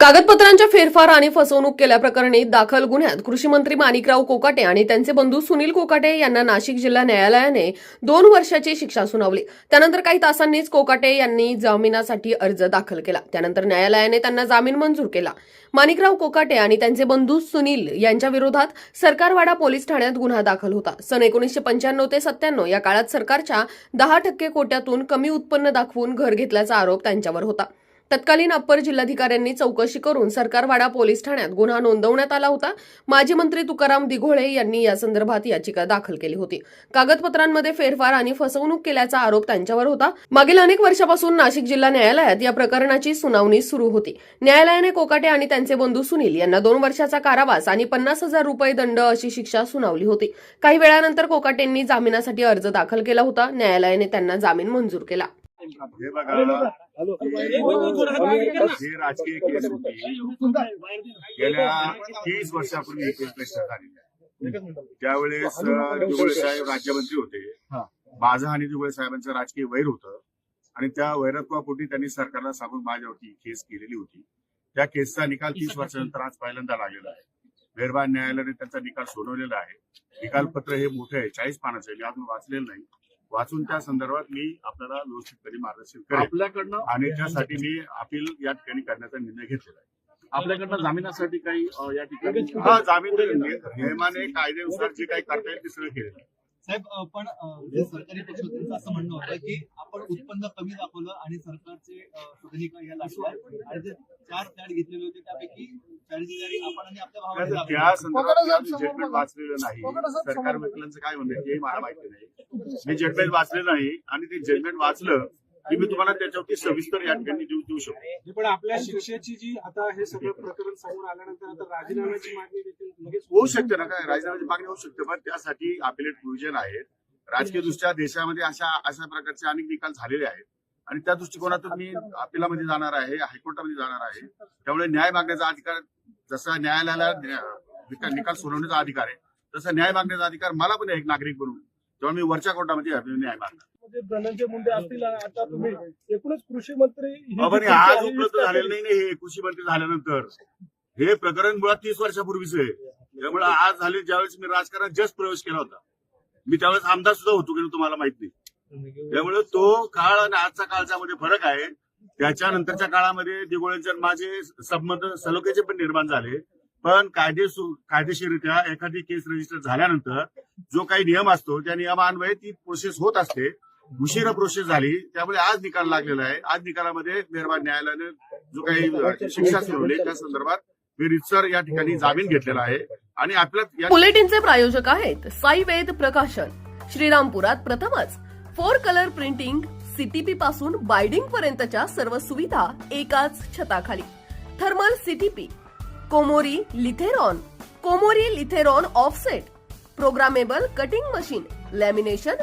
कागदपत्रांच्या फेरफार आणि फसवणूक केल्याप्रकरणी दाखल गुन्ह्यात कृषी मंत्री माणिकराव कोकाटे आणि त्यांचे बंधू सुनील कोकाटे यांना नाशिक जिल्हा न्यायालयाने दोन वर्षाची शिक्षा सुनावली. त्यानंतर काही तासांनीच कोकाटे यांनी जामिनासाठी अर्ज दाखल केला. त्यानंतर न्यायालयाने त्यांना जामीन मंजूर केला. माणिकराव कोकाटे आणि त्यांचे बंधू सुनील यांच्या विरोधात सरकारवाडा पोलीस ठाण्यात गुन्हा दाखल होता. सन एकोणीसशे पंच्याण्णव ते सत्त्याण्णव या काळात सरकारच्या दहा टक्के कोट्यातून कमी उत्पन्न दाखवून घर घेतल्याचा आरोप त्यांच्यावर होता. तत्कालीन अप्पर जिल्हाधिकाऱ्यांनी चौकशी करून सरकारवाडा पोलीस ठाण्यात गुन्हा नोंदवण्यात आला होता. माजी मंत्री तुकाराम दिघोळे यांनी या संदर्भात याचिका दाखल केली होती. कागदपत्रांमध्ये फेरफार आणि फसवणूक केल्याचा आरोप त्यांच्यावर होता. मागील अनेक वर्षापासून नाशिक जिल्हा न्यायालयात या प्रकरणाची सुनावणी सुरू होती. न्यायालयाने कोकाटे आणि त्यांचे बंधू सुनील यांना दोन वर्षाचा कारावास आणि पन्नास हजार रुपये दंड अशी शिक्षा सुनावली होती. काही वेळानंतर कोकाटेंनी जामिनासाठी अर्ज दाखल केला होता. न्यायालयाने त्यांना जामीन मंजूर केला. हे बघा. हे राजकीय केस होती. गेल्या तीस वर्षापूर्वी ही केस प्रश्न झालेली आहे. त्यावेळेस दिघोळे साहेब राज्यमंत्री होते. माझं आणि दिघोळे साहेबांचं राजकीय वैर होतं. आणि त्या वैरत्वापोटी त्यांनी सरकारला सांगून माझ्यावरती केस केलेली होती. त्या केसचा निकाल तीस वर्षानंतर आज पहिल्यांदा लागलेला आहे. मेहरबान न्यायालयाने त्यांचा निकाल सोडवलेला आहे. निकालपत्र हे मोठं आहे. चाळीस पानाचं आहे. मी अजून वाचलेलं नाही. वाचून त्या संदर्भात मी आपल्याला व्यवस्थितपणे मार्गदर्शन करेन. आपल्याकडनं आणि त्यासाठी मी अपील या ठिकाणी करण्याचा निर्णय घेतलेला आहे. आपल्याकडनं जामिनासाठी काही या ठिकाणी हा जामीन नियमाने कायद्यानुसार जे काही करता येईल ते सगळं केलेलं आहे. साहेब पण सरकारी पक्ष असं म्हणणं होतं की आपण उत्पन्न कमी दाखवलं आणि सरकारचे अ, सुधारिका या लागल्या. आणि जे चार फ्लॅट घेतलेले होते त्यापैकी चाळीस आपण आणि आपल्या. त्या संदर्भात जजमेंट वाचलेलं नाही. सरकार वकिलांचं काय म्हणणं ते मला माहिती नाही. मी जजमेंट वाचलेलं नाही आणि ते जजमेंट वाचलं की मी तुम्हाला त्याच्यावरती सविस्तर या ठिकाणी देऊ देऊ शकतो. पण आपल्या शिक्षेची जी आता हे सगळं प्रकरण समोर आल्यानंतर आता राजीनाम्याची मागणी देखील होऊ शकते ना काय राजीनाम्याची मागणी होऊ शकते पण त्यासाठी अपिलेट प्रोव्हिजन आहेत राजकीय दृष्ट्या देशामध्ये अशा अशा प्रकारचे अनेक निकाल झालेले आहेत. आणि त्या दृष्टिकोनातून मी अपिलामध्ये जाणार आहे हायकोर्टामध्ये जाणार आहे. त्यामुळे न्याय मागण्याचा अधिकार जसा न्यायालयाला न्या- निकाल सोडवण्याचा अधिकार आहे तसा न्याय मागण्याचा अधिकार मला पण आहे एक नागरिक म्हणून. तेव्हा मी वरच्या कोर्टामध्ये न्याय मागणार. धनंजय मुंडे असतील आता तुम्ही एकूणच कृषी मंत्री ही आज उपलब्ध झालेलं नाही ना हे कृषी मंत्री झाल्यानंतर. हे प्रकरण मुळात तीस वर्षापूर्वीच आहे. त्यामुळे आज झाले ज्यावेळेस मी राजकारणात जस्ट प्रवेश केला होता. मी त्यावेळेस आमदार सुद्धा होतो की तुम्हाला माहीत नाही. त्यामुळे तो काळ आणि आजचा काळचा मध्ये फरक आहे. त्याच्यानंतरच्या काळामध्ये दिगोळ्यांचे आणि माझे संबंध सलोख्याचे पण निर्माण झाले. पण कायदे कायदेशीररित्या एखादी केस रजिस्टर झाल्यानंतर जो काही नियम असतो त्या नियमान्वये ती प्रोसेस होत असते. उशिरा प्रोसेस झाली. त्यामुळे आज निकाल लागलेला आहे. आज निकालामध्ये मेहरबान न्यायालयाने जो काही शिक्षा सुनावली त्या संदर्भात मी रितसर या ठिकाणी जामीन घेतलेला आहे. आणि आपल्या बुलेटिनचे प्रायोजक आहेत साई वेद प्रकाशन. श्रीरामपुरात प्रथमच फोर कलर प्रिंटिंग सीटीपी पासून बायडिंग पर्यंतच्या सर्व सुविधा एकाच छताखाली. Thermal CTP Komori Lithrone Komori Lithrone offset programmable cutting machine lamination